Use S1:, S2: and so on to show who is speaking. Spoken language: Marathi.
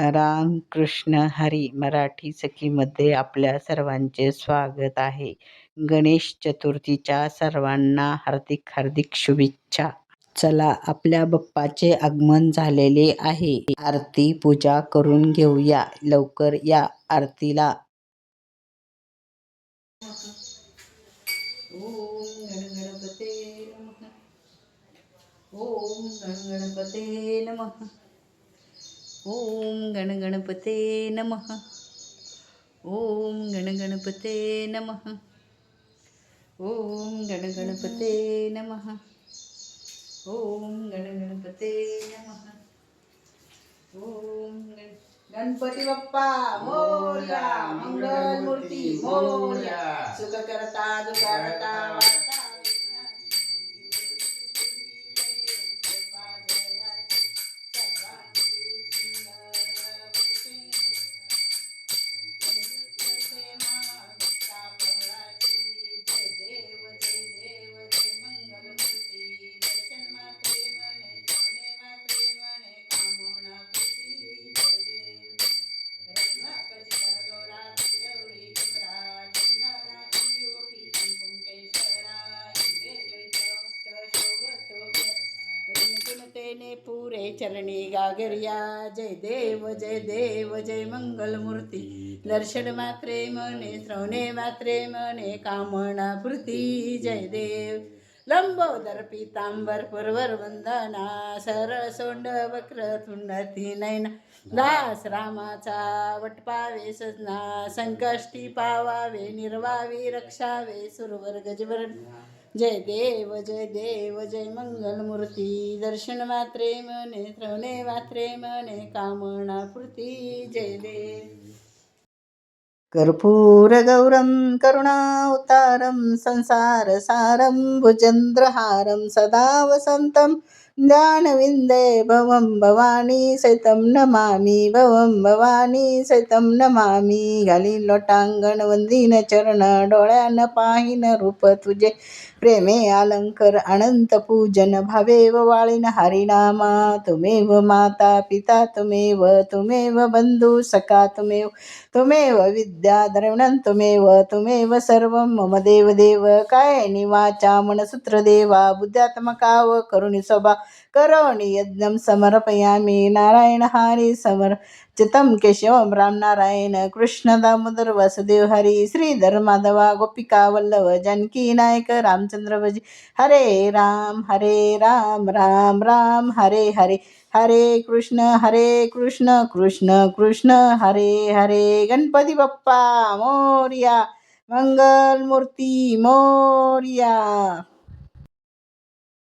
S1: राम कृष्ण हरी मराठी सखीमध्ये आपल्या सर्वांचे स्वागत आहे. गणेश चतुर्थीच्या सर्वांना हार्दिक हार्दिक शुभेच्छा. चला आपल्या बाप्पाचे आगमन झालेले आहे. आरती पूजा करून घेऊया. लवकर या आरतीला. ओम गणपते नमः. ओम गणगणपते नमः. ओम गणगणपते नमः. ओम गणगणपते नमः. ओम गणगणपते नमः. ओम गण गणपती बाप्पा मोर्या मंगल मूर्ती मोर्या. सुख करता दुख चरणी गागरिया जय देव जय देव जय मंगलमूर्ती. दर्शन मात्रे मने श्रवणे मात्रे मने कामना पूर्ती जय देव. लंबोदर पितांबर पुरवर वंदना सरळ सोंड वक्र तुंडती नैना दास रामाचा वटपावे सजना संकष्टी पावावे निर्वावी रक्षावे सुरवर गजवर. जय देव जय देव जय मंगलमूर्ती। दर्शन मात्रे मने श्रवणे मात्रे मने कामना पूर्ती। जय देव। कर्पूरगौरं करुणावतारं संसारसारं भुजन्द्रहारं सदा वसन्तं। ज्ञानविन्दे भवं भवानी सैतं नमामि भवं भवानी सैतं नमामि। घाली लोटांगण वंदीन चरण डोळ्यानं पाहिन रूप तुझे प्रेमे अलंकर अनंत पूजन भावेव वाळिन हरिनामा। तुमेव माता पिता तुमेव तुमेव बंधू सखा तुमेव तुमेव विद्या द्रविणं तुमेव तुमेव सर्वं। मम देवदेव काय निवाचा मनसूत्र देवा बुद्ध्यात्मकाव करुणी स्वभा करोणी यज्ञं समर्पयामि। नारायण हरी समर। चितं केशवं रामनारायण कृष्ण दामोदर वासुदेव हरी। श्रीधर माधवा गोपिका वल्लभ जानकी नायक रामचंद्र भजी हरे राम हरे राम राम राम हरे हरे। हरे कृष्ण हरे कृष्ण कृष्ण कृष्ण हरे हरे। गणपती बाप्पा मोर्या। मंगलमूर्ती मोर्या।